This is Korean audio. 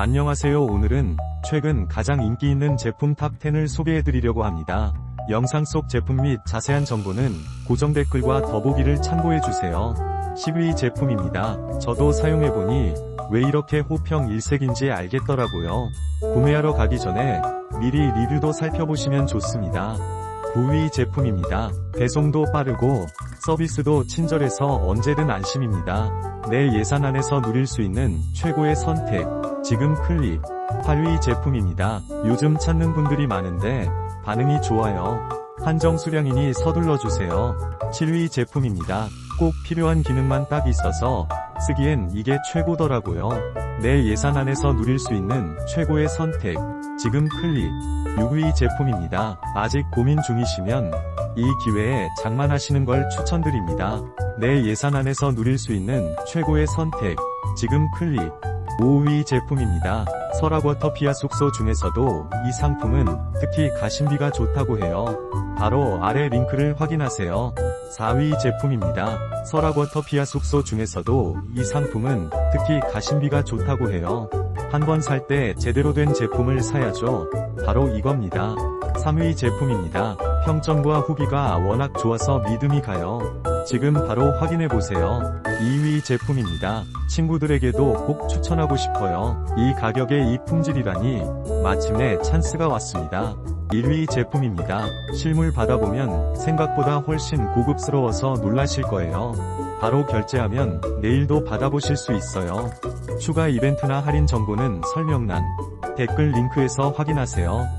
안녕하세요. 오늘은 최근 가장 인기 있는 제품 탑10을 소개해드리려고 합니다. 영상 속 제품 및 자세한 정보는 고정 댓글과 더보기를 참고해주세요. 10위 제품입니다. 저도 사용해보니 왜 이렇게 호평 일색인지 알겠더라고요. 구매하러 가기 전에 미리 리뷰도 살펴보시면 좋습니다. 9위 제품입니다. 배송도 빠르고 서비스도 친절해서 언제든 안심입니다. 내 예산 안에서 누릴 수 있는 최고의 선택. 지금 클릭. 8위 제품입니다. 요즘 찾는 분들이 많은데 반응이 좋아요. 한정 수량이니 서둘러 주세요. 7위 제품입니다. 꼭 필요한 기능만 딱 있어서 쓰기엔 이게 최고더라고요. 내 예산 안에서 누릴 수 있는 최고의 선택. 지금 클릭. 6위 제품입니다. 아직 고민 중이시면 이 기회에 장만하시는 걸 추천드립니다. 내 예산 안에서 누릴 수 있는 최고의 선택. 지금 클릭. 5위 제품입니다. 설악워터 피아 숙소 중에서도 이 상품은 특히 가심비가 좋다고 해요. 바로 아래 링크를 확인하세요. 4위 제품입니다. 설악워터 피아 숙소 중에서도 이 상품은 특히 가심비가 좋다고 해요. 한 번 살 때 제대로 된 제품을 사야죠. 바로 이겁니다. 3위 제품입니다. 평점과 후기가 워낙 좋아서 믿음이 가요. 지금 바로 확인해보세요. 2위 제품입니다. 친구들에게도 꼭 추천하고 싶어요. 이 가격에 이 품질이라니 마침내 찬스가 왔습니다. 1위 제품입니다. 실물 받아보면 생각보다 훨씬 고급스러워서 놀라실 거예요. 바로 결제하면 내일도 받아보실 수 있어요. 추가 이벤트나 할인 정보는 설명란, 댓글 링크에서 확인하세요.